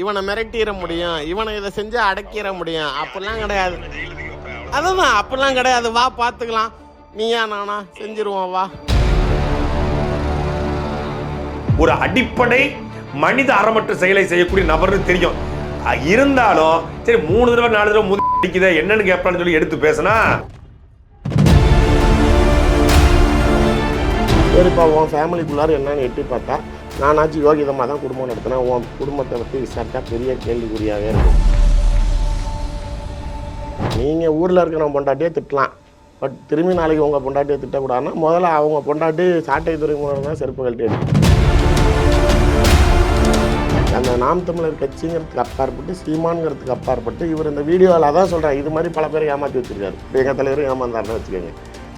இவனை மிரட்டிட முடியும் இவனை இதை செஞ்சு அடக்கிட முடியும். அப்படிலாம் கிடையாது. அதான் அப்படிலாம் கிடையாது. வா பார்த்துக்கலாம். நீயா நானா? செஞ்சிருவோம் வா. ஒரு அடிப்படை மனித அறமற்ற செயலை செய்யக்கூடிய நபர்னு தெரியும். இருந்தாலும் சரி மூணு தடவை நாலு தடவை முதி அடிக்குதே என்னன்னு கேட்பான்னு சொல்லி எடுத்து பேசினா? சரிப்பா உன் ஃபேமிலிக்குள்ளார என்னன்னு எட்டி பார்த்தா நானாச்சும் யோகிதமாக தான் குடும்பம் நடத்தினேன் உன் குடும்பத்தை பற்றி விசாரித்தா பெரிய கேள்விக்குறியாகவே இருக்கும். நீங்கள் ஊரில் இருக்கிற பொண்டாட்டியே திட்டலாம். பட் திரும்பி நாளைக்கு உங்கள் பொண்டாட்டியை திட்டக்கூடாதுன்னா முதல்ல அவங்க பொண்டாட்டி சாட்டை துறைமுகம் தான் செருப்பு கழட்டி. அந்த நாம் தமிழர் கட்சிங்கிறதுக்கு அப்பாற்பட்டு சீமான்ங்கிறதுக்கு அப்பாற்பட்டு இவர் இந்த வீடியோவில் அதான் சொல்கிறேன் இது மாதிரி பல பேரை ஏமாற்றி வச்சிருக்காரு. இப்போ எங்கள் தலைவரும் ஏமாந்தாருன்னு வச்சுக்கோங்க.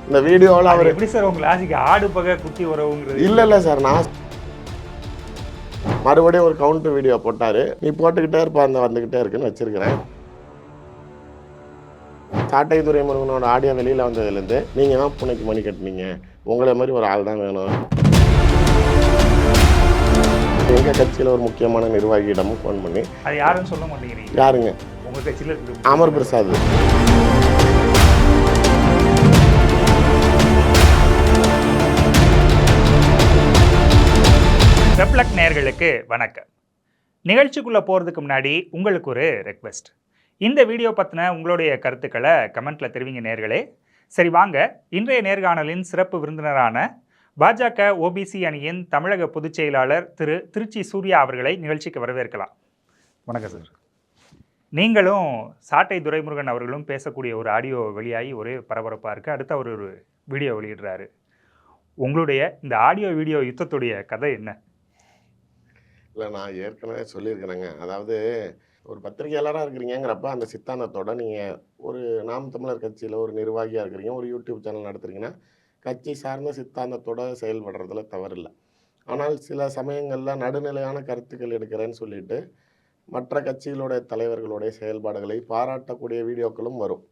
இந்த வீடியோவில் அவர் எப்படி சார் உங்க லாஜிக்? ஆடு பகை குட்டி உறவுங்கிறது. இல்லை இல்லை சார். நான் மறுபடியும் ஒரு கவுண்டர் வீடியோ போட்டார். நீ போட்டுக்கிட்டே இருப்பா அந்த வந்துக்கிட்டே இருக்குன்னு வச்சிருக்கிறேன். சாட்டை துறைமுருகனோட ஆடியோ வெளியில் வந்ததுலேருந்து நீங்கள் தான் பூனைக்கு மணி கட்டினீங்க. உங்களை மாதிரி ஒரு ஆள் தான் வேணும். எங்கள் கட்சியில் ஒரு முக்கியமான நிர்வாகியிடமும் ஃபோன் பண்ணி அது யாருன்னு சொல்ல மாட்டேங்கிறீங்க. யாருங்க? உங்க கட்சியில அமர் பிரசாத். நேயர்களுக்கு வணக்கம். நிகழ்ச்சிக்குள்ளே போகிறதுக்கு முன்னாடி உங்களுக்கு ஒரு ரெக்வெஸ்ட் இந்த வீடியோ பற்றின உங்களுடைய கருத்துக்களை கமெண்ட்டில் தெரிவிங்க நேர்களே சரி வாங்க. இன்றைய நேர்காணலின் சிறப்பு விருந்தினரான பாஜக ஓபிசி அணியின் தமிழக பொதுச் செயலாளர் திரு திருச்சி சூர்யா அவர்களை நிகழ்ச்சிக்கு வரவேற்கலாம். வணக்கம் சார். நீங்களும் சாட்டை துரைமுருகன் அவர்களும் பேசக்கூடிய ஒரு ஆடியோ வெளியாகி ஒரே பரபரப்பாக இருக்குது அடுத்து அவர் ஒரு வீடியோ வெளியிடுறாரு. உங்களுடைய இந்த ஆடியோ வீடியோ யுத்தத்துடைய கதை என்ன? இல்லை நான் ஏற்கனவே சொல்லியிருக்கிறேங்க. அதாவது ஒரு பத்திரிகையாளராக இருக்கிறீங்கிறப்ப அந்த சித்தாந்தத்தோட நீங்கள் ஒரு நாம் தமிழர் கட்சியில் ஒரு நிர்வாகியாக இருக்கிறீங்க ஒரு யூடியூப் சேனல் நடத்துகிறீங்கன்னா கட்சி சார்ந்த சித்தாந்தத்தோட செயல்படுறதுல தவறில்லை. ஆனால் சில சமயங்களில் நடுநிலையான கருத்துக்கள் எடுக்கிறேன்னு சொல்லிட்டு மற்ற கட்சிகளுடைய தலைவர்களுடைய செயல்பாடுகளை பாராட்டக்கூடிய வீடியோக்களும் வரும்.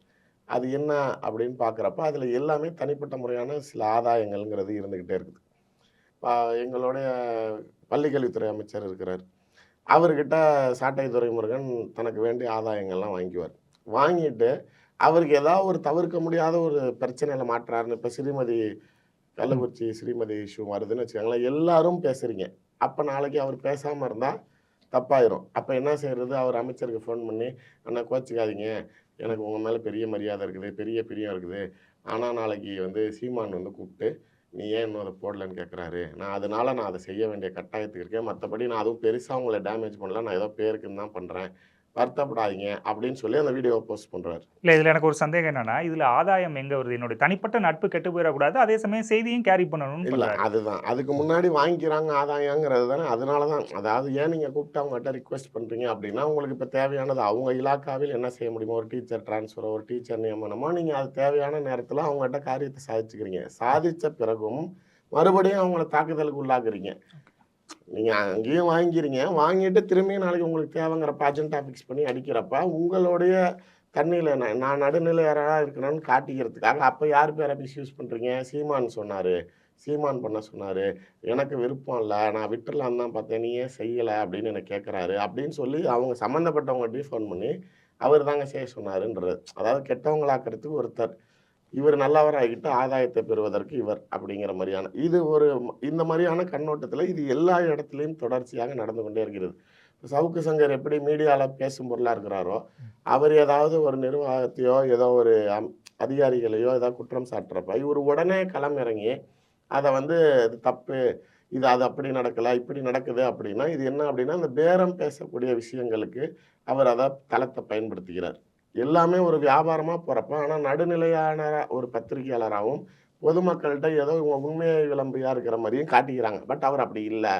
அது என்ன அப்படின்னு பார்க்குறப்ப அதில் எல்லாமே தனிப்பட்ட முறையான சில ஆதாயங்கள்ங்கிறது இருந்துக்கிட்டே இருக்குது. இப்போ எங்களுடைய பள்ளிக்கல்வித்துறை அமைச்சர் இருக்கிறார். அவர்கிட்ட சாட்டை துறைமுருகன் தனக்கு வேண்டிய ஆதாயங்கள்லாம் வாங்கிக்குவார். வாங்கிட்டு அவருக்கு ஏதாவது ஒரு தவிர்க்க முடியாத ஒரு பிரச்சனையில் மாற்றுறாருன்னு இப்போ ஸ்ரீமதி கள்ளக்குறிச்சி ஸ்ரீமதி இஷ்யூ வருதுன்னு வச்சுக்கோங்களேன் எல்லாரும் பேசுகிறீங்க அப்போ நாளைக்கு அவர் பேசாமல் இருந்தால் தப்பாயிரும். அப்போ என்ன செய்கிறது அவர் அமைச்சருக்கு ஃபோன் பண்ணி அண்ணா கோச்சிக்காதீங்க. எனக்கு உங்கள் மேலே பெரிய மரியாதை இருக்குது பெரிய பிரியம் இருக்குது. ஆனால் நாளைக்கு வந்து சீமான் வந்து கூப்பிட்டு நீ ஏன் இன்னும் அதை போடலன்னு கேட்குறாரு நான் அதனால நான் அதை செய்ய வேண்டிய கட்டாயத்துக்கு இருக்கேன். மற்றபடி நான் அதுவும் பெருசாக உங்களை டேமேஜ் பண்ணல. நான் ஏதோ பேருக்குன்னு தான் பண்ணுறேன் வருத்தப்படாதீங்க அப்படின்னு சொல்லி அந்த வீடியோவை போஸ்ட் பண்ணுறாரு இல்லை இதில் எனக்கு ஒரு சந்தேகம் என்னன்னா இதில் ஆதாயம் எங்கே வருது? என்னுடைய தனிப்பட்ட நட்பு கெட்டு போயிடக்கூடாது அதே சமயம் செய்தியும் கேரி பண்ணணும்னு இல்லை. அதுதான். அதுக்கு முன்னாடி வாங்கிக்கிறாங்க ஆதாயங்கிறது தானே அதனால தான் அதாவது ஏன் நீங்கள் கூப்பிட்டு அவங்ககிட்ட ரிக்வெஸ்ட் பண்ணுறீங்க அப்படின்னா உங்களுக்கு இப்போ தேவையானது அவங்க இலாக்காவில் என்ன செய்ய முடியுமோ ஒரு டீச்சர் ட்ரான்ஸ்ஃபரோ ஒரு டீச்சர் நியமனமோ நீங்கள் அது தேவையான நேரத்தில் அவங்ககிட்ட காரியத்தை சாதிச்சுக்கிறீங்க. சாதித்த பிறகும் மறுபடியும் அவங்கள தாக்குதலுக்கு உள்ளாக்குறீங்க நீங்கள் அங்கேயும் வாங்கிக்கிறீங்க வாங்கிட்டு திரும்பியும் நாளைக்கு உங்களுக்கு தேவைங்கிறப்ப அஜெண்டா ஃபிக்ஸ் பண்ணி அடிக்கிறப்ப உங்களுடைய தண்ணியில் நான் நான் நடுநிலையாராக இருக்கிறேன்னு காட்டிக்கிறதுக்காக அப்போ யார் பேரை மிஸ்யூஸ் பண்ணுறீங்க சீமான் சொன்னார். சீமான் பண்ண சொன்னார். எனக்கு விருப்பம் இல்லை. நான் விட்டுறலான்னு தான் பார்த்தேன். நீ ஏன் செய்யலை? அப்படின்னு எனக்கு கேட்குறாரு அப்படின்னு சொல்லி அவங்க சம்மந்தப்பட்டவங்ககிட்டயும் ஃபோன் பண்ணி அவர் தாங்க செய்ய சொன்னாருன்றது. அதாவது கெட்டவங்களாக்கிறதுக்கு ஒருத்தர் இவர் நல்லவராகிட்டு ஆதாயத்தை பெறுவதற்கு இவர் அப்படிங்கிற மாதிரியான இது ஒரு இந்த மாதிரியான கண்ணோட்டத்தில் இது எல்லா இடத்துலையும் தொடர்ச்சியாக நடந்து கொண்டே இருக்கிறது. சவுக்கு சங்கர் எப்படி மீடியாவில் பேசும் பொருளாக இருக்கிறாரோ அவர் ஏதாவது ஒரு நிர்வாகத்தையோ ஏதோ ஒரு அம்- அதிகாரிகளையோ ஏதாவது குற்றம் சாட்டுறப்ப இவர் உடனே களம் இறங்கி அதை வந்து இது தப்பு இது அது அப்படி நடக்கல இப்படி நடக்குது அப்படின்னா இது என்ன அப்படின்னா அந்த பேரம் பேசக்கூடிய விஷயங்களுக்கு அவர் அதை தளத்தை பயன்படுத்துகிறார். எல்லாமே ஒரு வியாபாரமாக போகிறப்ப ஆனால் நடுநிலையான ஒரு பத்திரிகையாளராகவும் பொதுமக்கள்கிட்ட ஏதோ இவங்க உண்மையை விளம்பியாக இருக்கிற மாதிரியும் காட்டிக்கிறாங்க. பட் அவர் அப்படி இல்லை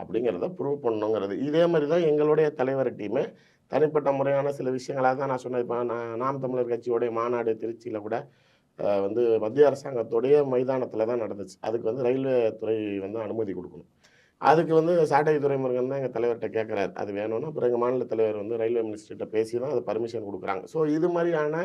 அப்படிங்கிறத ப்ரூவ் பண்ணுங்கிறது. இதே மாதிரி தான் எங்களுடைய தலைவர் டீமு. தனிப்பட்ட முறையான சில விஷயங்களாக தான் நான் சொன்னேன். இப்போ நான் நாம் தமிழர் கட்சியோடைய மாநாடு திருச்சியில் கூட வந்து மத்திய அரசாங்கத்துடைய மைதானத்தில் தான் நடந்துச்சு. அதுக்கு வந்து ரயில்வே துறை வந்து அனுமதி கொடுக்கணும். அதுக்கு வந்து சாட்டை துறைமுருகன் தான் எங்கள் தலைவர்கிட்ட கேட்குறாரு அது வேணும்னா அப்புறம் எங்கள் மாநில தலைவர் வந்து ரயில்வே மினிஸ்டர்கிட்ட பேசி தான் அது பர்மிஷன் கொடுக்குறாங்க. ஸோ இது மாதிரியான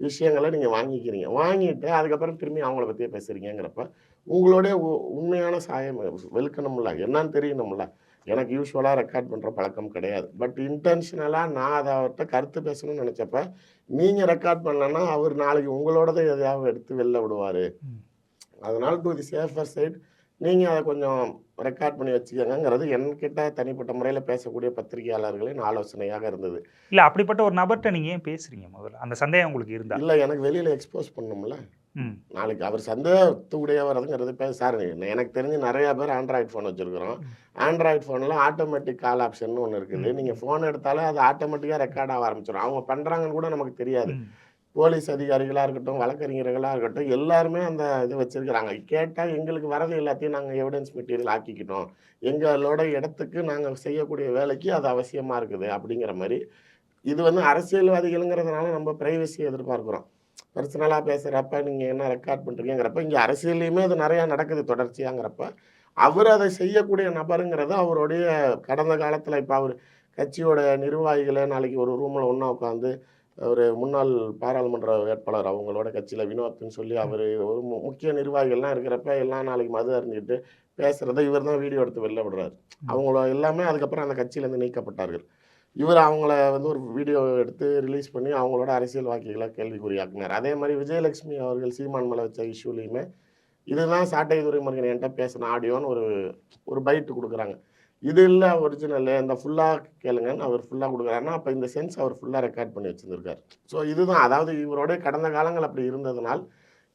விஷயங்களை நீங்கள் வாங்கிக்கிறீங்க. வாங்கிட்டு அதுக்கப்புறம் திரும்பி அவங்கள பற்றியே பேசுகிறீங்கிறப்ப உங்களுடைய உண்மையான சாயம் வெளுக்கணும்ல. என்னன்னு தெரியணும்ல. எனக்கு யூஸ்வலாக ரெக்கார்ட் பண்ணுற பழக்கம் கிடையாது. பட் இன்டென்ஷனலாக நான் அதை அவர்கிட்ட கருத்து பேசணும்னு நினச்சப்ப நீங்கள் ரெக்கார்ட் பண்ணலன்னா அவர் நாளைக்கு உங்களோடதை எதையாவது எடுத்து வெளில விடுவார். அதனால டு தி சேஃபர் சைட் நீங்கள் அதை கொஞ்சம் ரெக்கார்ட் பண்ணி வச்சுக்கோங்கிறது என்கிட்ட தனிப்பட்ட முறையில் பேசக்கூடிய பத்திரிகையாளர்களின் ஆலோசனையாக இருந்தது. இல்ல அப்படிப்பட்ட ஒரு நபர்கிட்ட நீங்க ஏன் பேசுறீங்க முதல்ல? அந்த சந்தேகம் உங்களுக்கு இருந்தா? இல்லை எனக்கு வெளியில் எக்ஸ்போஸ் பண்ணணும்ல. ம். நாளைக்கு அவர் சந்தேகத்துடையவரதுங்கிறது பேர் சார் எனக்கு தெரிஞ்சு நிறைய பேர் ஆண்ட்ராய்டு ஃபோன் வச்சுருக்கிறோம். ஆண்ட்ராய்டு ஃபோனில் ஆட்டோமேட்டிக் கால் ஆப்ஷன் ஒன்று இருக்குது. நீங்கள் ஃபோன் எடுத்தாலே அது ஆட்டோமேட்டிக்காக ரெக்கார்ட் ஆக ஆரம்பிச்சிடும் அவங்க பண்ணுறாங்கன்னு கூட நமக்கு தெரியாது. போலீஸ் அதிகாரிகளாக இருக்கட்டும் வழக்கறிஞர்களாக இருக்கட்டும் எல்லாருமே அந்த இது வச்சுருக்கிறாங்க. கேட்டால் எங்களுக்கு வரது எல்லாத்தையும் நாங்கள் எவிடன்ஸ் மெட்டீரியல் ஆக்கிக்கிட்டோம். எங்களோட இடத்துக்கு நாங்கள் செய்யக்கூடிய வேலைக்கு அது அவசியமாக இருக்குது அப்படிங்கிற மாதிரி. இது வந்து அரசியல்வாதிகளுங்கிறதுனால நம்ம ப்ரைவசி எதிர்பார்க்குறோம். பர்சனலாக பேசுகிறப்ப நீங்கள் என்ன ரெக்கார்ட் பண்ணுறீங்கிறப்ப இங்கே அரசியல்லையுமே அது நிறையா நடக்குது தொடர்ச்சியாங்கிறப்ப. அவர் அதை செய்யக்கூடிய நபருங்கிறது அவருடைய கடந்த காலத்தில் இப்போ அவர் கட்சியோட நிர்வாகிகளை நாளைக்கு ஒரு ரூமில் ஒன்றா உட்காந்து ஒரு முன்னாள் பாராளுமன்ற வேட்பாளர் அவங்களோட கட்சியில் வினோத்னு சொல்லி அவர் ஒரு முக்கிய நிர்வாகிகள்லாம் இருக்கிறப்ப எல்லாம் நாளைக்கு மது அறிஞ்சிட்டு பேசுகிறத இவர் தான் வீடியோ எடுத்து வெளில விடுறாரு. அவங்கள எல்லாமே அதுக்கப்புறம் அந்த கட்சியிலேருந்து நீக்கப்பட்டார்கள். இவர் அவங்கள வந்து ஒரு வீடியோ எடுத்து ரிலீஸ் பண்ணி அவங்களோட அரசியல் வாக்கிகளை கேள்விக்குறியாக்குனார். அதே மாதிரி விஜயலட்சுமி அவர்கள் சீமான் மேலே வச்ச இஷ்யூலையுமே இதுதான் சாட்டை துரைமுருகன் என்கிட்ட பேசின ஆடியோன்னு ஒரு ஒரு பைட்டு கொடுக்குறாங்க. இது இல்லை ஒரிஜினல் இந்த ஃபுல்லாக கேளுங்கன்னு அவர் ஃபுல்லாக கொடுக்குறாருன்னா அப்போ இந்த சென்ஸ் அவர் ஃபுல்லாக ரெக்கார்ட் பண்ணி வச்சுருந்துருக்காரு. ஸோ இதுதான். அதாவது இவரோட கடந்த காலங்கள் அப்படி இருந்ததுனால்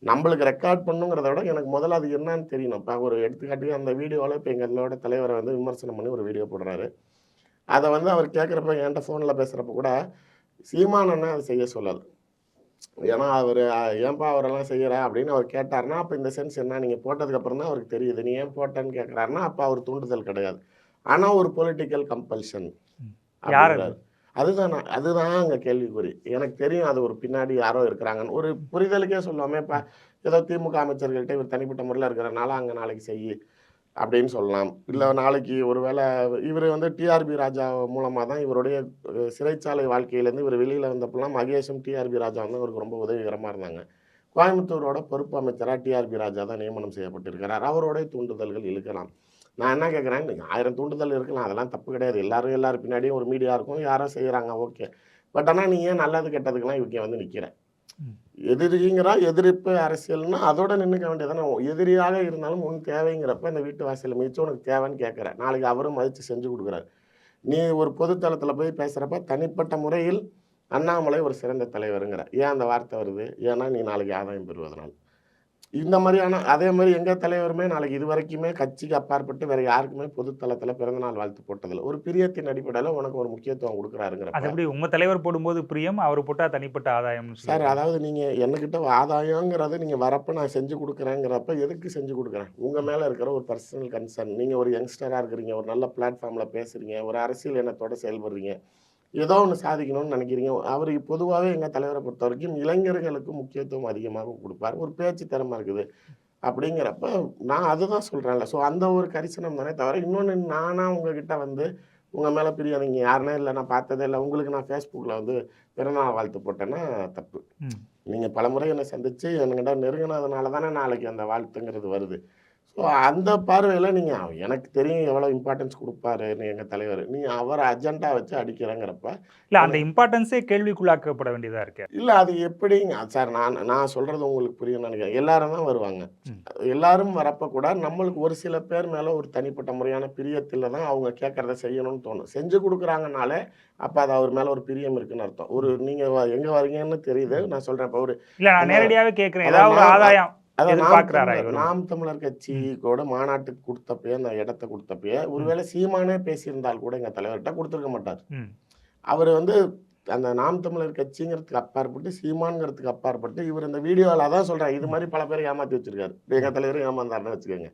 நம்மளுக்கு ரெக்கார்ட் பண்ணுங்கிறத விட எனக்கு முதல்ல அது என்னன்னு தெரியணும். இப்போ ஒரு எடுத்துக்காட்டுக்கு அந்த வீடியோவில் இப்போ எங்களோட தலைவரை வந்து விமர்சனம் பண்ணி ஒரு வீடியோ போடுறாரு. அதை வந்து அவர் கேட்குறப்ப என்கிட்ட ஃபோனில் பேசுகிறப்ப கூட சீமானன்னு அதை செய்ய சொல்லாது. ஏன்னா அவர் ஏன்பா அவரெல்லாம் செய்கிறா அப்படின்னு அவர் கேட்டாருன்னா அப்போ இந்த சென்ஸ் என்ன? நீங்கள் போட்டதுக்கப்புறம் தான் அவருக்கு தெரியுது. நீ ஏன் போட்டேன்னு கேட்குறாருன்னா அப்போ அவர் தூண்டுதல் கிடையாது. ஆனால் ஒரு பொலிட்டிக்கல் கம்பல்ஷன்? அதுதான் அதுதான் அங்கே கேள்விக்குறி. எனக்கு தெரியும் அது ஒரு பின்னாடி யாரோ இருக்கிறாங்கன்னு. ஒரு புரிதலுக்கே சொல்லாமே இப்போ ஏதோ திமுக அமைச்சர்கள்ட்ட இவர் தனிப்பட்ட முறையில் இருக்கிறனால அங்கே நாளைக்கு செய் அப்படின்னு சொல்லலாம். இல்லை நாளைக்கு ஒருவேளை இவர் வந்து டிஆர்பி ராஜா மூலமாக தான் இவருடைய சிறைச்சாலை வாழ்க்கையிலேருந்து இவர் வெளியில் வந்தப்பெல்லாம் மகேஷும் டிஆர்பி ராஜா வந்து அவருக்கு ரொம்ப உதவிகரமாக இருந்தாங்க. கோயம்புத்தூரோட பொறுப்பு அமைச்சராக டிஆர்பி ராஜா தான் நியமனம் செய்யப்பட்டிருக்கிறார். அவரோட தூண்டுதல்கள் இழுக்கலாம். நான் என்ன கேட்குறேன் நீங்கள் ஆயிரம் தூண்டுதல் இருக்கலாம் அதெல்லாம் தப்பு கிடையாது. எல்லாரும் எல்லாரும் பின்னாடியும் ஒரு மீடியா இருக்கும். யாரோ செய்கிறாங்க ஓகே. பட் ஆனால் நீ ஏன் நல்லது கெட்டதுக்கெல்லாம் இவங்க வந்து நிற்கிற ம். எதிரிங்கிறா எதிர்ப்பு அரசியல்னா அதோட நின்றுக்க வேண்டியதானே எதிரியாக இருந்தாலும் உன் தேவைங்கிறப்ப இந்த வீட்டு வாசலில் மிதிச்சு உனக்கு தேவைன்னு கேட்குற நாளைக்கு அவரும் மதித்து செஞ்சு கொடுக்குறாரு. நீ ஒரு பொதுத்தளத்தில் போய் பேசுகிறப்ப தனிப்பட்ட முறையில் அண்ணாமலை ஒரு சிறந்த தலைவருங்கிற ஏன் அந்த வார்த்தை வருது? ஏன்னா நீ நாளைக்கு ஆதாயம் பெறுவதனால். இந்த மாதிரியான அதே மாதிரி எங்கள் தலைவருமே நாளைக்கு இது வரைக்குமே கட்சிக்கு அப்பாற்பட்டு வேற யாருக்குமே பொதுத்தளத்தில் பிறந்தநாள் வாழ்த்து போட்டதில்லை. ஒரு பிரியத்தின் அடிப்படையில் உனக்கு ஒரு முக்கியத்துவம் அது கொடுக்குறாருங்கிறப்ப எப்படி உங்க தலைவர் போடும்போது பிரியம் அவர் போட்டா தனிப்பட்ட ஆதாயம் சார் அதாவது நீங்கள் என்கிட்ட ஆதாயங்கிறது நீங்கள் வரப்ப நான் செஞ்சு கொடுக்குறேங்கிறப்ப எதுக்கு செஞ்சு கொடுக்குறேன்? உங்கள் மேலே இருக்கிற ஒரு பர்சனல் கன்சர்ன் நீங்கள் ஒரு யங்ஸ்டராக இருக்கிறீங்க ஒரு நல்ல பிளாட்ஃபார்மில் பேசுகிறீங்க ஒரு அரசியல் எண்ணத்தோட செயல்படுறீங்க. ஏதோ ஒன்று சாதிக்கணும்னு நினைக்கிறீங்க. அவர் பொதுவாகவே எங்கள் தலைவரை பொறுத்த வரைக்கும் இளைஞர்களுக்கு முக்கியத்துவம் அதிகமாக கொடுப்பார். ஒரு பேச்சு திறமை இருக்குது அப்படிங்கிறப்ப நான் அதுதான் சொல்கிறேன்ல ஸோ அந்த ஒரு கரிசனம் தானே தவிர இன்னொன்று நானாக உங்ககிட்ட வந்து உங்கள் மேலே பிரியம் நீங்கள் யாருனே இல்லை. நான் பார்த்ததே இல்லை. உங்களுக்கு நான் ஃபேஸ்புக்கில் வந்து பிறநாள் வாழ்த்து போட்டேன்னா தப்பு. நீங்கள் பலமுறை என்னை சந்தித்து என்கிட்ட நெருங்கினதுனால தானே நாளைக்கு அந்த வாழ்த்துங்கிறது வருது. ஸோ அந்த பார்வையில் நீங்கள் எனக்கு தெரியும் எவ்வளோ இம்பார்ட்டன்ஸ் கொடுப்பாருன்னு எங்கள் தலைவர். நீங்கள் அவரை அஜெண்டா வச்சு அடிக்கிறேங்கிறப்ப இல்ல அந்த இம்பார்ட்டன்ஸே கேள்விக்குள்ளாக்கப்பட வேண்டியதா இருக்கு. இல்லை அது எப்படிங்க? சார் நான் நான் சொல்கிறது உங்களுக்கு புரியும் நினைக்கிறேன். எல்லாரும் தான் வருவாங்க. எல்லாரும் வரப்ப கூட நம்மளுக்கு ஒரு சில பேர் மேலே ஒரு தனிப்பட்ட முறையான பிரியத்தில் தான் அவங்க கேட்குறத செய்யணும்னு தோணும். செஞ்சு கொடுக்குறாங்கனாலே அப்போ அது அவர் மேலே ஒரு பிரியம் இருக்குன்னு அர்த்தம். ஒரு நீங்கள் எங்கே வரீங்கன்னு தெரியுது. நான் சொல்கிறேன் இப்போ ஒரு இல்ல நான் கேக்குறேன் அதான் ஏதாவது ஆதாயம். எதிர்பார்க்கிறாரா? நாம் தமிழர் கட்சி கூட மாநாட்டுக்கு கொடுத்தப்பயே அந்த இடத்த கொடுத்தப்பயே ஒருவேளை சீமானே பேசியிருந்தால் கூட எங்கள் தலைவர்கிட்ட கொடுத்துருக்க மாட்டார். அவர் வந்து அந்த நாம் தமிழர் கட்சிங்கிறதுக்கு அப்பாற்பட்டு சீமான்ங்கிறதுக்கு அப்பாற்பட்டு இவர் இந்த வீடியோவில் அதான் சொல்றாரு. இது மாதிரி பல பேரை ஏமாத்தி வச்சிருக்காரு. எங்கள் தலைவரும் ஏமாந்தாருன்னு வச்சுக்கோங்க.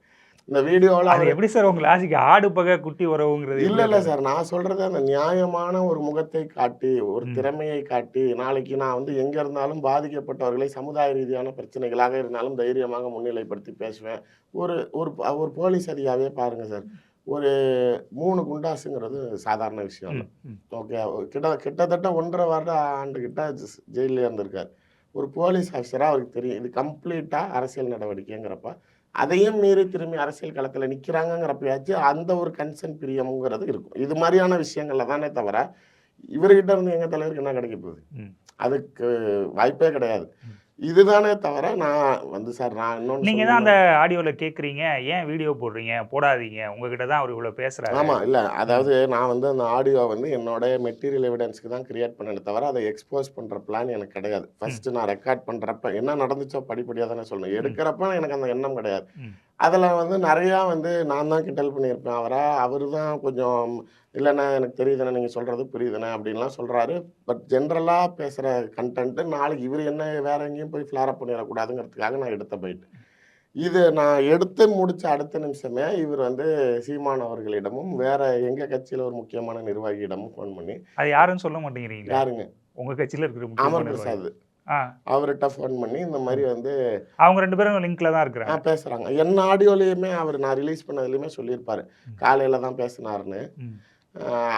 இந்த வீடியோவில் அவர் எப்படி சார் உங்க லாஜிக்? ஆடு பகை குட்டி உறவுங்கிறது இல்ல இல்ல சார். நான் சொல்றது அந்த நியாயமான ஒரு முகத்தை காட்டி ஒரு. திறமையை காட்டி நாளைக்கு நான் வந்து எங்க இருந்தாலும் பாதிக்கப்பட்டவர்களை சமுதாய ரீதியான பிரச்சனைகளாக இருந்தாலும் தைரியமாக முன்னிலைப்படுத்தி பேசுவேன். ஒரு ஒரு ஒரு போலீஸ் அதிகாவே பாருங்க சார். ஒரு மூணு குண்டாசுங்கிறது சாதாரண விஷயம். ஓகே. கிட்ட கிட்டத்தட்ட ஒன்றரை வருட ஆண்டு கிட்ட ஜெயிலே இருந்திருக்காரு. ஒரு போலீஸ் ஆஃபீஸராக அவருக்கு தெரியும். இது கம்ப்ளீட்டாக அரசியல் நடவடிக்கைங்கிறப்ப அதையும் மீறி திரும்பி அரசியல் களத்தில் நிற்கிறாங்கங்கிறப்பயாச்சும் அந்த ஒரு கன்சர்ன் பிரியம்ங்கிறது இருக்கும். இது மாதிரியான விஷயங்கள்ல தானே தவிர இவர்கிட்ட இருந்து எங்கள் தலைவருக்கு என்ன கிடைக்க போகுது. அதுக்கு வாய்ப்பே கிடையாது. இதுதானே தவிர நான் வந்து சார் நான் இன்னொன்று நீங்க தான் அந்த ஆடியோல கேக்குறீங்க ஏன் வீடியோ போடுறீங்க போடாதீங்க உங்ககிட்ட தான் அவர் இவ்வளவு பேசுறாரு. ஆமாம் இல்லை அதாவது நான் வந்து அந்த ஆடியோ வந்து என்னோட மெட்டீரியல் எவிடன்ஸ்க்கு தான் கிரியேட் பண்ணேனே தவிர அதை எக்ஸ்போஸ் பண்ணுற பிளான் எனக்கு கிடையாது. ஃபர்ஸ்ட் நான் ரெக்கார்ட் பண்ணுறப்ப என்ன நடந்துச்சோ படிப்படியாக தானே சொல்லணும். எடுக்கிறப்ப எனக்கு அந்த எண்ணம் கிடையாது. அதில் வந்து நிறையா வந்து நான் தான் கிண்டல் பண்ணியிருப்பேன். அவரை அவர் தான் கொஞ்சம் இல்லைண்ணா எனக்கு தெரியுதுண்ணே நீங்கள் சொல்கிறது புரியுதுண்ணே அப்படின்லாம் சொல்கிறாரு பட் ஜென்ரலாக பேசுகிற கண்டென்ட்டு நாளைக்கு இவர் என்ன வேற எங்கேயும் போய் ஃப்ளாரப் பண்ணிடக்கூடாதுங்கிறதுக்காக நான் எடுத்த போயிட்டு இது நான் எடுத்து முடிச்ச அடுத்த நிமிஷமே இவர் வந்து சீமான் அவர்களிடமும் வேற எங்க கட்சியில ஒரு முக்கியமான நிர்வாகியிடமும் ஃபோன் பண்ணி அது யாருன்னு சொல்ல மாட்டேங்கிறீங்களா? யாருங்க? உங்க கட்சியில இருக்கிற அமர். பிரசாத். அவர்கிட்ட ஃபோன் பண்ணி இந்த மாதிரி வந்து அவங்க ரெண்டு பேரும் லிங்க்ல தான் ஆ, இருக்கிறாங்க பேசுறாங்க. என்ன ஆடியோலயுமே அவர் நான் ரிலீஸ் பண்ணதுலயுமே சொல்லியிருப்பாரு. காலையில தான் பேசினாருன்னு.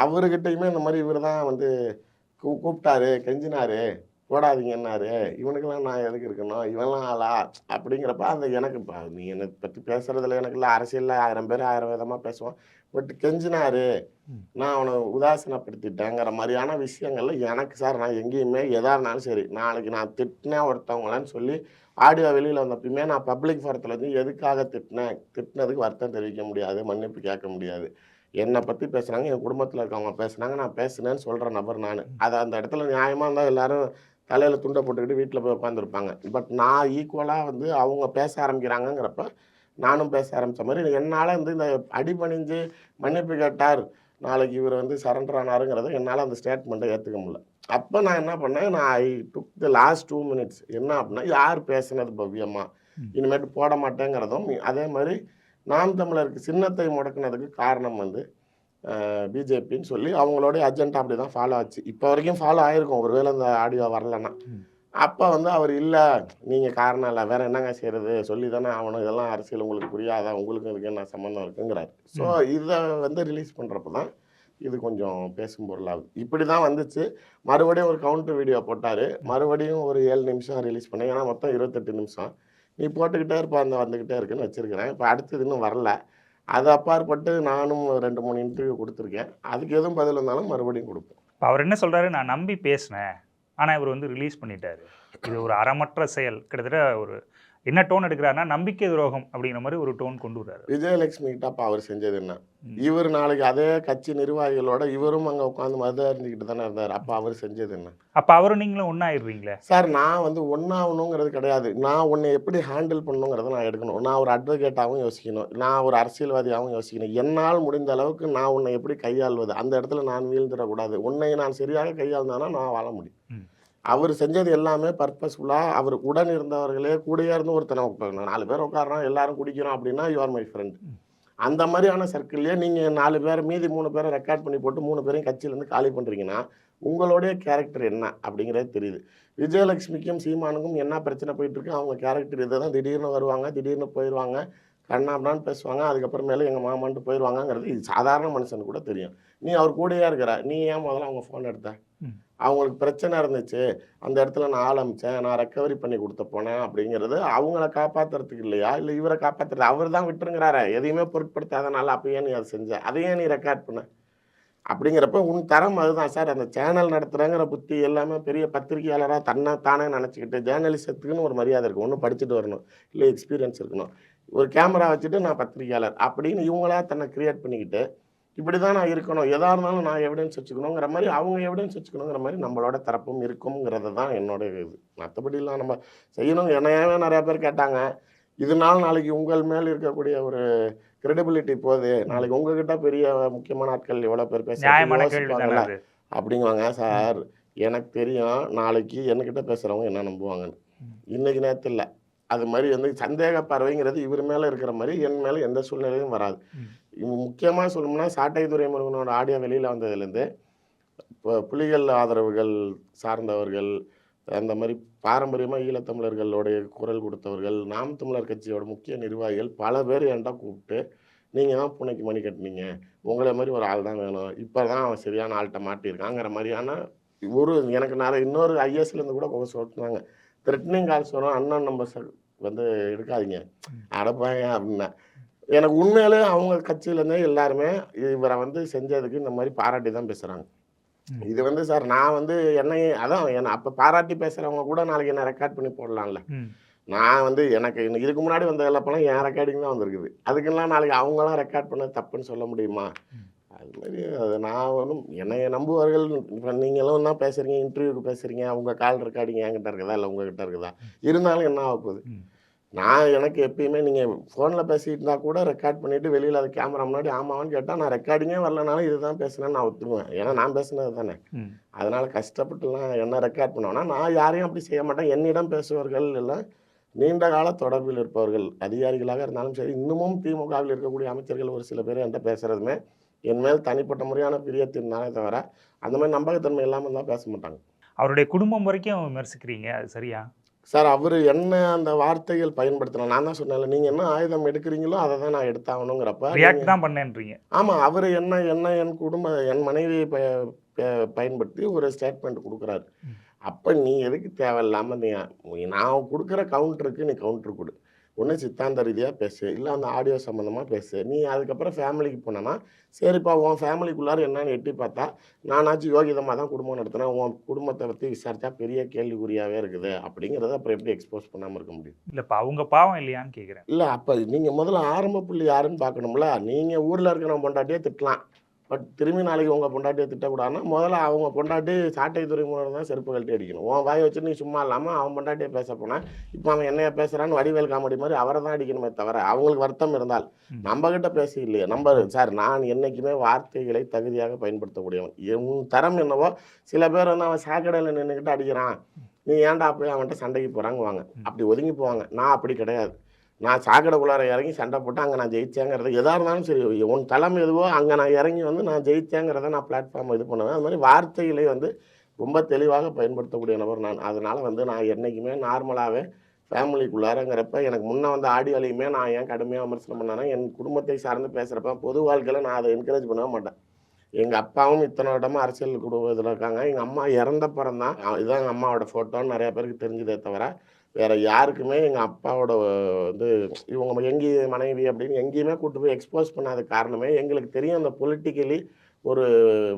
அவர்கிட்டயுமே இந்த மாதிரி இவர் தான் வந்து கூப்பிட்டாரு கெஞ்சினாரு. போடாதீங்கன்னாரு இவனுக்கெல்லாம் நான் எதுக்கு இருக்கணும்? இவன்லாம் ஆளா? அப்படிங்கிறப்ப அந்த எனக்கு நீ என்னை பற்றி பேசுறதுல எனக்கு இல்லை அரசியலில் ஆயிரம் பேர் ஆயிரம் விதமாக பேசுவான் பட் கெஞ்சினாரு. நான் அவனை உதாசீனப்படுத்திட்டேங்கிற மாதிரியான விஷயங்கள்ல எனக்கு சார் நான் எங்கேயுமே எதா இருந்தாலும் சரி நாளைக்கு நான் திட்டினேன் ஒருத்தவங்களன்னு சொல்லி ஆடியோ வெளியில் வந்தப்பயுமே நான் பப்ளிக் ஃபோரத்தில் வந்து எதுக்காக திட்டினேன்? திட்டினதுக்கு வருத்தம் தெரிவிக்க முடியாது மன்னிப்பு கேட்க முடியாது. என்னை பற்றி பேசுனாங்க என் குடும்பத்தில் இருக்கவங்க பேசுனாங்க நான் பேசுனேன்னு சொல்கிற நபர் நான். அதை அந்த இடத்துல நியாயமாக இருந்தால் எல்லாரும் தலையில் துண்டை போட்டுக்கிட்டு வீட்டில் போய் உட்காந்துருப்பாங்க பட் நான் ஈக்குவலாக வந்து அவங்க பேச ஆரம்பிக்கிறாங்கங்கிறப்ப நானும் பேச ஆரம்பித்த மாதிரி என்னால் வந்து இந்த அடிபணிஞ்சு மன்னிப்பு கேட்டார். நாளைக்கு இவர் வந்து சரண்டர் ஆனாருங்கிறத என்னால் அந்த ஸ்டேட்மெண்ட்டை ஏற்றுக்க முடியல. அப்போ நான் என்ன பண்ணேன்? நான் I took the last two minutes என்ன அப்படின்னா யார் பேசுனது பவ்யமா. இனிமேட்டு போட மாட்டேங்கிறதும் அதே மாதிரி நாம் தமிழருக்கு சின்னத்தை முடக்குனதுக்கு காரணம் வந்து பிஜேபின்னு சொல்லி அவங்களோட அஜெண்டா அப்படி தான் ஃபாலோ ஆச்சு. இப்போ வரைக்கும் ஃபாலோ ஆயிருக்கும். ஒருவேளை அந்த ஆடியோ வரலன்னா. அப்போ வந்து அவர் இல்லை நீங்கள் காரணம் இல்லை வேற என்னங்க செய்யறது சொல்லி தானே ஆகணும். இதெல்லாம் அரசியல் உங்களுக்கு புரியாதா? உங்களுக்கு இதுக்கு என்ன சம்மந்தம் இருக்குங்கிறாரு. ஸோ இதை வந்து ரிலீஸ் பண்ணுறப்ப தான் இது கொஞ்சம் பேசும் பொருளாகுது. இப்படி தான் வந்துச்சு. மறுபடியும் ஒரு கவுண்டர் வீடியோ போட்டார். மறுபடியும் ஒரு ஏழு நிமிஷம் ரிலீஸ் பண்ணேன். ஏன்னா மொத்தம் இருபத்தெட்டு நிமிஷம். நீ போட்டுக்கிட்டே இருப்பா அந்த வந்துக்கிட்டே இருக்குன்னு வச்சுருக்கிறேன். இப்போ அடுத்தது இன்னும் வரல. அது அப்பாற்பட்டு நானும் ரெண்டு மூணு இன்டர்வியூ கொடுத்துருக்கேன். அதுக்கு எதுவும் பதில் இருந்தாலும் மறுபடியும் கொடுப்போம். இப்போ அவர் என்ன சொல்கிறாரு நான் நம்பி பேசினேன். ஆனால் இவர் வந்து ரிலீஸ் பண்ணிட்டாரு. இது ஒரு அறமற்ற செயல். கிட்டத்தட்ட ஒரு என்ன டோன் எடுக்கிறாருன்னா நம்பிக்கை துரோகம் அப்படிங்கிற மாதிரி ஒரு டோன் கொண்டு வர்றாரு. விஜயலட்சுமி கிட்ட அப்போ அவர் செஞ்சது என்ன. இவர் நாளைக்கு அதே கட்சி நிர்வாகிகளோட இவரும் அங்கே உட்காந்து மது அறிஞ்சிக்கிட்டு தானே இருந்தார். அப்போ அவர் செஞ்சது என்ன? அப்ப அவரும் நீங்களும் ஒன்னாயிடுறீங்களே சார் நான் வந்து ஒன்றாகணுங்கிறது கிடையாது. நான் உன்னை எப்படி ஹேண்டில் பண்ணணுங்கிறத நான் எடுக்கணும். நான் ஒரு அட்வொகேட்டாகவும் யோசிக்கணும். நான் ஒரு அரசியல்வாதியாகவும் யோசிக்கணும். என்னால் முடிந்த அளவுக்கு நான் உன்னை எப்படி கையாள்வது? அந்த இடத்துல நான் வீழ்ந்துடக்கூடாது. உன்னை நான் சரியாக கையாள்தானா நான் வாழ முடியும். அவர் செஞ்சது எல்லாமே பர்பஸ்ஃபுல்லாக அவர் உடன் இருந்தவர்களே கூடயே இருந்து ஒருத்தனை உட்காரணும் நாலு பேர் உட்காரோம் எல்லாரும் குடிக்கிறோம் அப்படின்னா யூ ஆர் மை. ஃப்ரெண்ட் அந்த மாதிரியான சர்க்கிள்லேயே நீங்கள் நாலு பேர் மீதி மூணு பேரை ரெக்கார்ட் பண்ணி போட்டு மூணு பேரையும் கட்சியிலேருந்து காலி பண்ணுறீங்கன்னா உங்களுடைய கேரக்டர் என்ன அப்படிங்கிறது தெரியுது. விஜயலட்சுமிக்கும் சீமானுக்கும் என்ன பிரச்சனை போயிட்டு இருக்கு? அவங்க கேரக்டர் இதை தான் திடீர்னு வருவாங்க திடீர்னு போயிடுவாங்க கண்ணாப்டான்னு பேசுவாங்க. அதுக்கப்புறமேல எங்கள் மாமான்ட்டு போயிடுவாங்கங்கிறது இது சாதாரண மனுஷனுக்கு கூட தெரியும். நீ அவர் கூடயே இருக்கிற நீ ஏன் முதல்ல அவங்க ஃபோன் எடுத்த. அவங்களுக்கு பிரச்சனை இருந்துச்சு. அந்த இடத்துல நான் ஆரம்பித்தேன் நான் ரெக்கவரி பண்ணி கொடுத்த போனேன் அப்படிங்கிறது அவங்கள காப்பாத்துறதுக்கு இல்லையா? இல்லை இவரை காப்பாத்துறது அவர் தான் விட்டுருங்கிறாரு. எதையுமே பொருட்படுத்தாதனால அப்போ ஏன் நீ அதை செஞ்ச? அதையே நீ ரெக்கார்ட் பண்ண. அப்படிங்கிறப்ப உன் தரம் அதுதான் சார். அந்த சேனல் நடத்துகிறங்கிற புத்தி எல்லாமே பெரிய பத்திரிகையாளராக தன்னை தானே நினச்சிக்கிட்டு ஜேர்னலிசத்துக்குன்னு ஒரு மரியாதை இருக்கும் ஒன்று படிச்சுட்டு வரணும். இல்லை எக்ஸ்பீரியன்ஸ் இருக்கணும். ஒரு கேமரா வச்சுட்டு நான் பத்திரிகையாளர் அப்படின்னு இவங்களா தன்னை கிரியேட் பண்ணிக்கிட்டு இப்படி தான் நான் இருக்கணும் எதாக இருந்தாலும் நான் எவிடன்ஸ் வச்சுக்கணுங்கிற மாதிரி அவங்க எவிடன்ஸ் வச்சுக்கணுங்கிற மாதிரி நம்மளோட தரப்பும் இருக்குங்கிறது தான் என்னோட இது. மற்றபடிலாம் நம்ம செய்யணும். என்னையாவே நிறைய பேர் கேட்டாங்க இதனால நாளைக்கு உங்கள் மேல் இருக்கக்கூடிய ஒரு கிரெடிபிலிட்டி போகுது. நாளைக்கு உங்ககிட்ட பெரிய முக்கியமான ஆட்கள் எவ்வளோ பேர் நியாயமான பேச கேள்வி தானே அது? அப்படிங்குவாங்க. சார் எனக்கு தெரியும் நாளைக்கு என்கிட்ட பேசுகிறவங்க என்ன நம்புவாங்கன்னு. இன்னைக்கு நேரத்தில் இல்லை. அது மாதிரி வந்து சந்தேக பார்வைங்கிறது இவர் மேலே இருக்கிற மாதிரி என் மேலே எந்த சூழ்நிலையும் வராது. முக்கியமாக சொல்லணும்னா சாட்டை துரைமுருகனோட ஆடியோ வெளியில் வந்ததுலேருந்து இப்போ புலிகள் ஆதரவுகள் சார்ந்தவர்கள் அந்த மாதிரி பாரம்பரியமாக ஈழத்தமிழர்களுடைய குரல் கொடுத்தவர்கள் நாம் தமிழர் கட்சியோட முக்கிய நிர்வாகிகள் பல பேர் என்கிட்ட கூப்பிட்டு நீங்கள் தான் பூனைக்கு மணி கட்டினீங்க. உங்களை மாதிரி ஒரு ஆள் தான் வேணும். இப்போ தான் அவன் சரியான ஆள்கிட்ட மாட்டியிருக்காங்கிற மாதிரியான ஒரு எனக்கு நிறைய இன்னொரு ஐஎஸ்லேருந்து கூட சொன்னாங்க த்ரெட்னிங் கால்ஸ் வரும் அண்ணன் நம்ம வந்து எடுக்காதீங்க. அடப்பாங்க அப்படின்னா எனக்கு உண்மையிலே அவங்க கட்சியிலேருந்தே எல்லாருமே இவரை வந்து செஞ்சதுக்கு இந்த மாதிரி பாராட்டி தான் பேசுகிறாங்க. இது வந்து சார் நான் வந்து என்னை அதான் என்ன அப்போ பாராட்டி பேசுகிறவங்க கூட நாளைக்கு என்ன ரெக்கார்ட் பண்ணி போடலாம்ல. நான் வந்து எனக்கு இதுக்கு முன்னாடி வந்த எல்லாப்பெல்லாம் என் ரெக்கார்டிங் தான் வந்திருக்குது. அதுக்கெல்லாம் நாளைக்கு அவங்களாம் ரெக்கார்ட் பண்ண தப்புன்னு சொல்ல முடியுமா? ம். அது மாதிரி அது நான் ஒன்றும் என்னைய நம்புவார்கள் இப்போ நீங்களும் தான் பேசுகிறீங்க இன்டர்வியூக்கு பேசுகிறீங்க உங்கள் கால் ரெக்கார்டிங் என்கிட்ட இருக்குதா? இல்லை உங்ககிட்ட இருக்குதா? இருந்தாலும் என்ன ஆக போகுது? ம். நான் எனக்கு எப்பயுமே நீங்கள் ஃபோனில் பேசிட்டு இருந்தா கூட ரெக்கார்ட் பண்ணிவிட்டு வெளியில் அது கேமரா முன்னாடி ஆமாவான்னு கேட்டால் நான் ரெக்கார்டிங்கே வரலனாலும் இதுதான் பேசுனேன்னு நான் ஒத்துக்குவேன். ஏன்னா நான் பேசுனது தானே. அதனால் கஷ்டப்பட்டுலாம் என்ன ரெக்கார்ட் பண்ணுவேன்னா நான் யாரையும் அப்படி செய்ய மாட்டேன். என்னிடம் பேசுபவர்கள் எல்லாம் நீண்ட கால தொடர்பில் இருப்பவர்கள் அதிகாரிகளாக இருந்தாலும் சரி இன்னமும் திமுகவில் இருக்கக்கூடிய அமைச்சர்கள் ஒரு சில பேர் என்கிட்ட பேசுகிறதுமே என் மேல் தனிப்பட்ட முறையான பிரியத்தின் தானே தவிர அந்த மாதிரி நம்பகத்தன்மை இல்லாமல் தான் பேச மாட்டாங்க. அவருடைய குடும்பம் வரைக்கும் விமர்சிக்கிறீங்க அது சரியா? சார் அவர் என்ன அந்த வார்த்தைகள் பயன்படுத்தலாம் நான் தான் சொன்னேன்ல நீங்கள் என்ன ஆயுதம் எடுக்கிறீங்களோ அதை தான் நான் எடுத்தாகணுங்கிறப்ப ரியாக்ட் தான் பண்ணேன்றீங்க. ஆமாம் அவர் என்ன என்ன என் குடும்ப என் மனைவியை ப பயன்படுத்தி ஒரு ஸ்டேட்மெண்ட் கொடுக்குறாரு. அப்போ நீ எதுக்கு தேவையில்லாமல் நீ நான் கொடுக்குற கவுண்டருக்கு நீ கவுண்டர் கொடு. ஒன்று சித்தாந்த ரீதியாக பேசு. இல்லை அந்த ஆடியோ சம்மந்தமாக பேசு. நீ அதுக்கப்புறம் ஃபேமிலிக்கு போனேன்னா சரிப்பா உன் ஃபேமிலிக்குள்ளார என்னன்னு எட்டி பார்த்தா நானாச்சும் யோகிதமாக தான் குடும்பம் நடத்தினேன் உன் குடும்பத்தை பற்றி விசாரித்தா பெரிய கேள்விக்குறியாகவே இருக்குது. அப்படிங்கிறத அப்புறம் எப்படி எக்ஸ்போஸ் பண்ணாமல் இருக்க முடியும்? இல்லப்பா அவங்க பாவம் இல்லையான்னு கேக்குறேன். இல்லை அப்போ நீங்கள் முதல்ல ஆரம்ப புள்ளி யாருன்னு பார்க்கணும்ல. நீங்கள் ஊரில் இருக்கிற பொண்டாட்டியே திட்டலாம். பட் திரும்பி நாளைக்கு உங்கள் பொண்டாட்டியை திட்டக்கூடாதுன்னா முதல்ல அவங்க பொண்டாட்டி சாட்டை துறைமுறை தான் செருப்பு கழட்டி அடிக்கணும். உன் வாய் வச்சு நீ சும்மா இல்லாமல் அவன் பொண்டாட்டியை பேச போனால் இப்போ அவன் என்னைய பேசுகிறான்னு வடிவேல் காமெடி மாதிரி அவரை தான் அடிக்கணுமே தவிர அவங்களுக்கு வருத்தம் இருந்தால். ம். நம்ம கிட்ட பேசி இல்லையே நம்ம சார் நான் என்னைக்குமே வார்த்தைகளை தகுதியாக பயன்படுத்தக்கூடியவன். என் தரம் என்னவோ சில பேர் வந்து அவன் சாக்கடையில் நின்றுக்கிட்டு அடிக்கிறான். நீ ஏன்டா போய் அவன்கிட்ட சண்டைக்கு போகிறாங்க வாங்க அப்படி ஒதுங்கி போவாங்க. நான் அப்படி கிடையாது. நான் சாக்கடைக்குள்ளார இறங்கி சண்டை போட்டு அங்கே நான் ஜெயிச்சேங்கிறது எதாக இருந்தாலும் சரி உன் தளம் எதுவோ அங்கே நான் இறங்கி வந்து நான் ஜெயிச்சேங்கிறத நான் பிளாட்ஃபார்ம் இது பண்ணுவேன். அது மாதிரி வார்த்தைகளை வந்து ரொம்ப தெளிவாக பயன்படுத்தக்கூடிய நபர் நான். அதனால் வந்து நான் என்றைக்குமே நார்மலாகவே ஃபேமிலிக்குள்ளாரங்கிறப்ப எனக்கு முன்னே வந்து ஆடியோலையுமே நான் ஏன் கடுமையாக விமர்சனம் பண்ணேன்னா என் குடும்பத்தை சார்ந்து பேசுகிறப்ப பொது வாழ்க்கையில் நான் அதை என்கரேஜ் பண்ணவே மாட்டேன். எங்கள் அப்பாவும் இத்தனை இடமா அரசியல் குடும்பத்தில் இருக்காங்க. எங்கள் அம்மா இறந்த பிறந்தான் இதுதான் எங்கள் அம்மாவோட ஃபோட்டோன்னு நிறைய பேருக்கு தெரிஞ்சதே தவிர வேற யாருக்குமே எங்கள் அப்பாவோட வந்து இவங்க எங்கேயும் மனைவி அப்படின்னு எங்கேயுமே கூட்டு போய் எக்ஸ்போஸ் பண்ணாத காரணமே எங்களுக்கு தெரியும். அந்த பொலிட்டிக்கலி ஒரு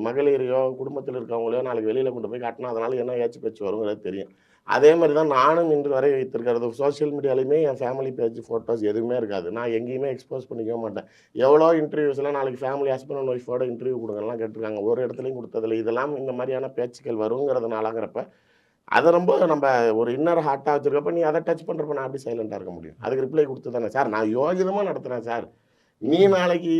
மகளிரையோ குடும்பத்தில் இருக்கவங்களையோ நாளைக்கு வெளியில் கொண்டு போய் காட்டினா அதனால என்ன ஏச்சு பேச்சு வருங்கிறது தெரியும். அதே மாதிரி தான் நானும் இன்று வரை வைத்திருக்கிறது. சோஷியல் மீடியாலையுமே என் ஃபேமிலி பேஜ் ஃபோட்டோஸ் எதுவுமே இருக்காது. நான் எங்கேயுமே எக்ஸ்போஸ் பண்ணிக்க மாட்டேன். எவ்வளோ இன்டர்வியூஸ்லாம் நாளைக்கு ஃபேமிலி ஹஸ்பண்ட் அண்ட் ஒய்ஃபோட இன்டர்வியூ கொடுங்கலாம் கேட்டிருக்காங்க. ஒரு இடத்துலையும் கொடுத்ததில்லை. இதெல்லாம் இந்த மாதிரியான பேச்சுக்கள் வருங்கிறதுனாலங்கிறப்ப அதை ரொம்ப நம்ம ஒரு இன்னர் ஹார்ட்டாக வச்சிருக்கப்ப நீ அதை டச் பண்ணுறப்ப நான் அப்படி சைலண்டாக இருக்க முடியும்? அதுக்கு ரிப்ளை கொடுத்து தானே. சார் நான் யோகிதமாக நடத்துகிறேன் சார். நீ நாளைக்கு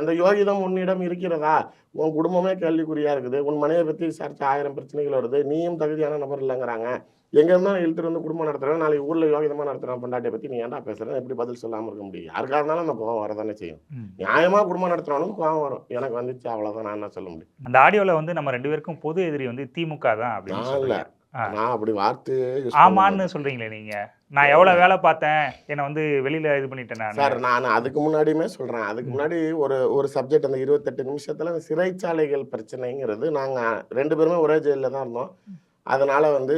அந்த யோகிதம் உன்னிடம் இருக்கிறதா? உன் குடும்பமே கேள்விக்குறியாக இருக்குது. உன் மனையை பற்றி விசாரிச்சு ஆயிரம் பிரச்சனைகள் வருது. நீயும் தகுதியான நபர் இல்லைங்கிறாங்க. எங்க இருந்தாலும் இழுத்துட்டு வந்து குடும்பம் நடத்துறேன் நாளைக்கு ஊரில் யோகிதமாக நடத்துகிறேன் பொண்டாட்டியை பற்றி நீ ஏன்டா பேசுகிறேன் எப்படி பதில் சொல்லாமல் இருக்க முடியும்? யாருக்காக இருந்தாலும் அந்த கோவம் வரதானே செய்யும். நியாயமாக குடும்பம் நடத்துறவனுக்கு கோவம் வரும். எனக்கு வந்துச்சு அவ்வளோதான் நான் என்ன சொல்ல முடியும்? அந்த ஆடியோல வந்து நம்ம ரெண்டு பேருக்கும் பொது எதிரி வந்து திமுக தான் அப்படின்னு நான் அப்படி வார்த்தையே ஆமான்னு சொல்றீங்களே நீங்க. நான் எவ்வளவு வேலை பார்த்தேன் என்னை வந்து வெளியில இது பண்ணிட்டேன் நான். சார் நான் அதுக்கு முன்னாடியுமே சொல்கிறேன் அதுக்கு முன்னாடி ஒரு ஒரு சப்ஜெக்ட் அந்த இருபத்தெட்டு நிமிஷத்தில் அந்த சிறைச்சாலைகள் பிரச்சனைங்கிறது நாங்கள் ரெண்டு பேருமே ஒரே ஜெயிலில் தான் இருந்தோம். அதனால் வந்து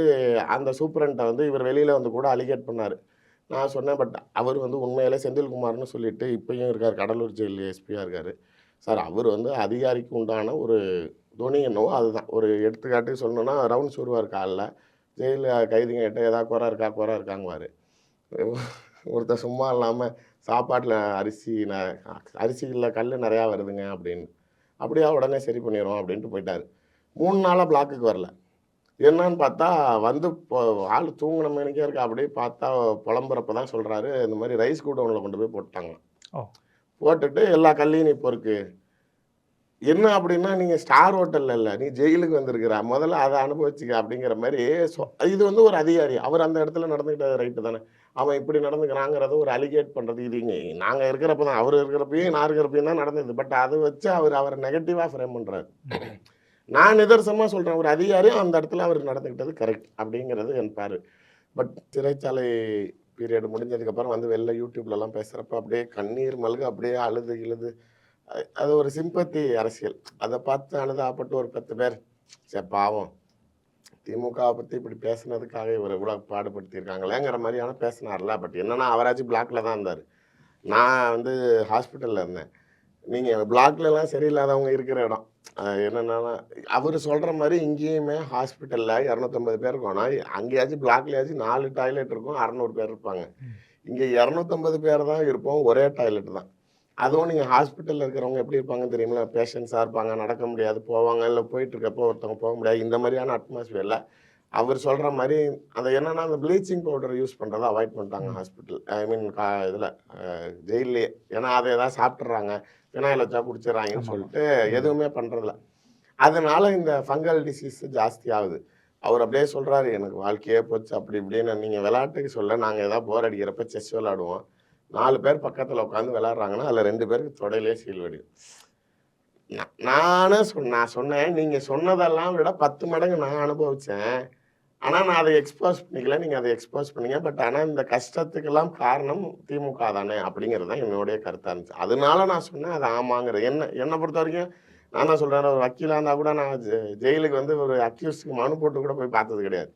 அந்த சூப்பரண்ட்டை வந்து இவர் வெளியில் வந்து கூட அலிகேட் பண்ணார். நான் சொன்னேன் பட் அவர் வந்து உண்மையிலே செந்தில்குமார்னு சொல்லிட்டு இப்பயும் இருக்கார். கடலூர் ஜெயில் எஸ்பியாக இருக்கார். சார் அவர் வந்து அதிகாரிக்கு உண்டான ஒரு துணி என்னவோ அதுதான். ஒரு எடுத்துக்காட்டு சொல்லணும்னா ரவுண்ட்ஸ் வருவார் காலில் ஜெயிலில் கைதிங்க கிட்ட ஏதாவது குறை இருக்கா? குறை இருக்காங்குவார். ஒருத்தர் சும்மா இல்லாமல் சாப்பாட்டில் அரிசி ந அரிசியில் கல் நிறையா வருதுங்க அப்படின்னு. அப்படியா உடனே சரி பண்ணிடுவோம் அப்படின்ட்டு போயிட்டார். மூணு நாளாக பிளாக்குக்கு வரல. என்னன்னு பார்த்தா வந்து இப்போ ஆள் தூங்கின மணிக்கே இருக்கு? அப்படியே பார்த்தா புலம்புறப்ப தான் சொல்கிறாரு இந்த மாதிரி ரைஸ் கூடவுனில் கொண்டு போய் போட்டாங்க ஓ. போட்டுட்டு எல்லா கல்லையும் நீ பொறுக்கு. என்ன அப்படின்னா நீங்கள் ஸ்டார் ஹோட்டலில் இல்லை நீ ஜெயிலுக்கு வந்திருக்கிற முதல்ல அதை அனுபவிச்சுக்க அப்படிங்கிற மாதிரி சொ- இது வந்து ஒரு அதிகாரி அவர் அந்த இடத்துல நடந்துக்கிட்டது ரைட்டு தானே. அவன் இப்படி நடந்துக்கிறாங்கிறத ஒரு அலிகேட் பண்ணுறது இது இங்கே நாங்கள் இருக்கிறப்ப தான் அவர் இருக்கிறப்பையும் நான் இருக்கிறப்பையும் தான் நடந்தது. பட் அதை வச்சு அவர் அவரை நெகட்டிவாக ஃப்ரேம் பண்ணுறாரு நான் நிதர்சனமாக சொல்கிறேன் ஒரு அதிகாரி அந்த இடத்துல அவர் நடந்துக்கிட்டது கரெக்ட் அப்படிங்கிறது என் பாரு பட் சிறைச்சாலை பீரியட் முடிஞ்சதுக்கப்புறம் வந்து வெளில யூடியூப்லலாம் பேசுகிறப்ப அப்படியே கண்ணீர் மல்க அப்படியே அழுது இழுது அது ஒரு சிம்பத்தி அரசியல். அதை பார்த்து அனுதாபப்பட்டு ஒரு பத்து பேர் சரி பாவம். திமுகவை பற்றி இப்படி பேசுனதுக்காக இவர் இவ்வளோ பாடுபடுத்தியிருக்காங்களேங்கிற மாதிரியான பேசினார்ல. பட் என்னென்னா அவராச்சும் பிளாக்ல தான் இருந்தார். நான் வந்து ஹாஸ்பிட்டலில் இருந்தேன். நீங்கள் பிளாக்லலாம் சரியில்லாதவங்க இருக்கிற இடம். என்னென்னா அவர் சொல்கிற மாதிரி இங்கேயுமே ஹாஸ்பிட்டலில் இரநூத்தம்பது பேர் இருக்கும். ஆனால் அங்கேயாச்சும் பிளாக்லேயாச்சும் நாலு டாய்லெட் இருக்கும் அறநூறு பேர் இருப்பாங்க. இங்கே இரநூத்தம்பது பேர் தான் இருப்போம் ஒரே டாய்லெட் தான். அதுவும் நீங்கள் ஹாஸ்பிட்டலில் இருக்கிறவங்க எப்படி இருப்பாங்க தெரியுங்களா பேஷண்ட்ஸாக இருப்பாங்க நடக்க முடியாது போவாங்க இல்லை போயிட்டு இருக்கப்போ ஒருத்தவங்க போக முடியாது. இந்த மாதிரியான அட்மாஸ்பியரில் அவர் சொல்கிற மாதிரி அந்த என்னன்னா அந்த ப்ளீச்சிங் பவுடர் யூஸ் பண்ணுறதை அவாய்ட் பண்ணிட்டாங்க ஹாஸ்பிட்டல் ஐ மீன் கா இதில் ஜெயிலே ஏன்னா அதை ஏதாவது சாப்பிட்றாங்க வினாயில் வச்சா குடிச்சிடறாங்கன்னு. சொல்லிட்டு எதுவுமே பண்ணுறதில்ல அதனால இந்த ஃபங்கல் டிசீஸ் ஜாஸ்தி ஆகுது அவர் அப்படியே சொல்கிறாரு எனக்கு வாழ்க்கையே போச்சு அப்படி இப்படின்னு. நீங்கள் விளையாட்டுக்கு சொல்ல நாங்கள் ஏதாவது போர் அடிக்கிறப்ப செஸ் விளையாடுவோம். நாலு பேர் பக்கத்தில் உட்காந்து விளாட்றாங்கன்னா அதில் ரெண்டு பேருக்கு தொடையிலே சீல் வெடியும். நானும் சொன்ன நான் சொன்னேன் நீங்கள் சொன்னதெல்லாம் விட பத்து மடங்கு நான் அனுபவித்தேன் ஆனால் நான் அதை எக்ஸ்போஸ் பண்ணிக்கல. நீங்கள் அதை எக்ஸ்போஸ் பண்ணீங்க. பட் ஆனால் இந்த கஷ்டத்துக்கெல்லாம் காரணம் திமுக தானே அப்படிங்கிறது தான் என்னுடைய கருத்தாக இருந்துச்சு. அதனால நான் சொன்னேன் அது ஆமாங்கிறது என்ன என்னை பொறுத்த வரைக்கும் நான் தான் சொல்கிறேன் ஒரு வக்கீலாக இருந்தால் கூட நான் ஜெ- ஜெயிலுக்கு வந்து ஒரு அக்யூஸ்க்கு மனு போட்டு கூட போய் பார்த்தது கிடையாது.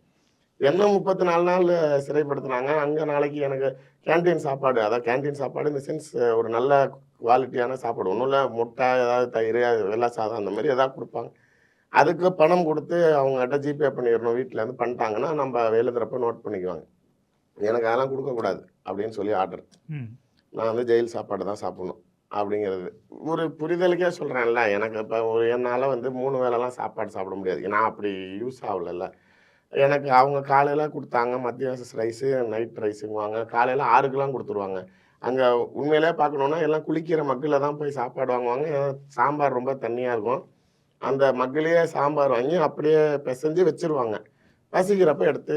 என்ன முப்பத்தி நாலு நாள் சிறைப்படுத்தினாங்க. அங்கே நாளைக்கு எனக்கு கேண்டீன் சாப்பாடு அதாவது கேண்டீன் சாப்பாடு இந்த சென்ஸ் ஒரு நல்ல குவாலிட்டியான சாப்பாடு. ஒன்றும் இல்லை முட்டை ஏதாவது தயிர் வெள்ளை சாதம் அந்த மாதிரி ஏதாவது கொடுப்பாங்க. அதுக்கு பணம் கொடுத்து அவங்ககிட்ட ஜிபே பண்ணிடணும் வீட்டில் இருந்து பண்ணிட்டாங்கன்னா நம்ம எழுதுறப்ப நோட் பண்ணிக்குவாங்க. எனக்கு அதெல்லாம் கொடுக்கக்கூடாது அப்படின்னு சொல்லி ஆர்டர் நான் வந்து ஜெயில் சாப்பாடு தான் சாப்பிடணும் அப்படிங்கிறது. ஒரு புரிதலுக்கே சொல்கிறேன்ல எனக்கு இப்போ ஒரு என்னால் வந்து மூணு வேளைலாம் சாப்பாடு சாப்பிட முடியாது. நான் அப்படி யூஸ் ஆகலைல்ல. எனக்கு அவங்க காலையில் கொடுத்தாங்க. மத்திய ரைஸு நைட் ரைஸுங்குவாங்க காலையில் ஆறுக்கெல்லாம் கொடுத்துருவாங்க. அங்கே உண்மையிலே பார்க்கணுன்னா எல்லாம் குளிக்கிற மக்கில் தான் போய் சாப்பாடு வாங்குவாங்க. சாம்பார் ரொம்ப தண்ணியாக இருக்கும். அந்த மக்கிலேயே சாம்பார் வாங்கி அப்படியே பிசைஞ்சு வச்சுருவாங்க. பசிக்கிறப்ப எடுத்து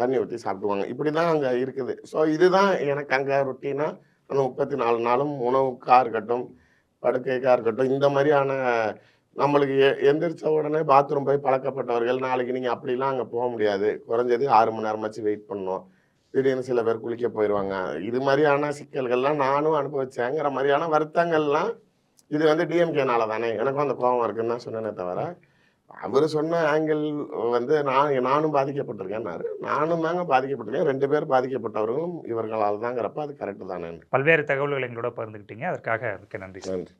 தண்ணி ஊற்றி சாப்பிடுவாங்க. இப்படி தான் அங்கே இருக்குது. ஸோ இதுதான் எனக்கு அங்கே ரொட்டீனாக அந்த முப்பத்தி நாலு நாளும் உணவுக்காக இருக்கட்டும் படுக்கைக்காக இருக்கட்டும் இந்த மாதிரியான நம்மளுக்கு எந்திரிச்ச உடனே பாத்ரூம் போய் பழக்கப்பட்டவர்கள் நாளைக்கு நீங்கள் அப்படிலாம் அங்கே போக முடியாது. குறைஞ்சது ஆறு மணி நேரமாச்சு வெயிட் பண்ணணும். திடீர்னு சில பேர் குளிக்க போயிடுவாங்க இது மாதிரியான சிக்கல்கள்லாம் நானும் அனுபவிச்சேங்கிற மாதிரியான வருத்தங்கள்லாம் இது வந்து டிஎம்கேனால தானே. எனக்கும் அந்த கோபம் இருக்குன்னு தான் சொன்னேனே தவிர அவர் சொன்ன ஆங்கிள் வந்து நான் நானும் பாதிக்கப்பட்டிருக்கேன்னாரு நானும் தாங்க பாதிக்கப்பட்டிருக்கேன். ரெண்டு பேர் பாதிக்கப்பட்டவர்களும் இவர்களால் தாங்கிறப்ப அது கரெக்டு தானே பல்வேறு தகவல்கள் எங்களோட பகிர்ந்துக்கிட்டீங்க அதற்காக மிக்க நன்றி நன்றி.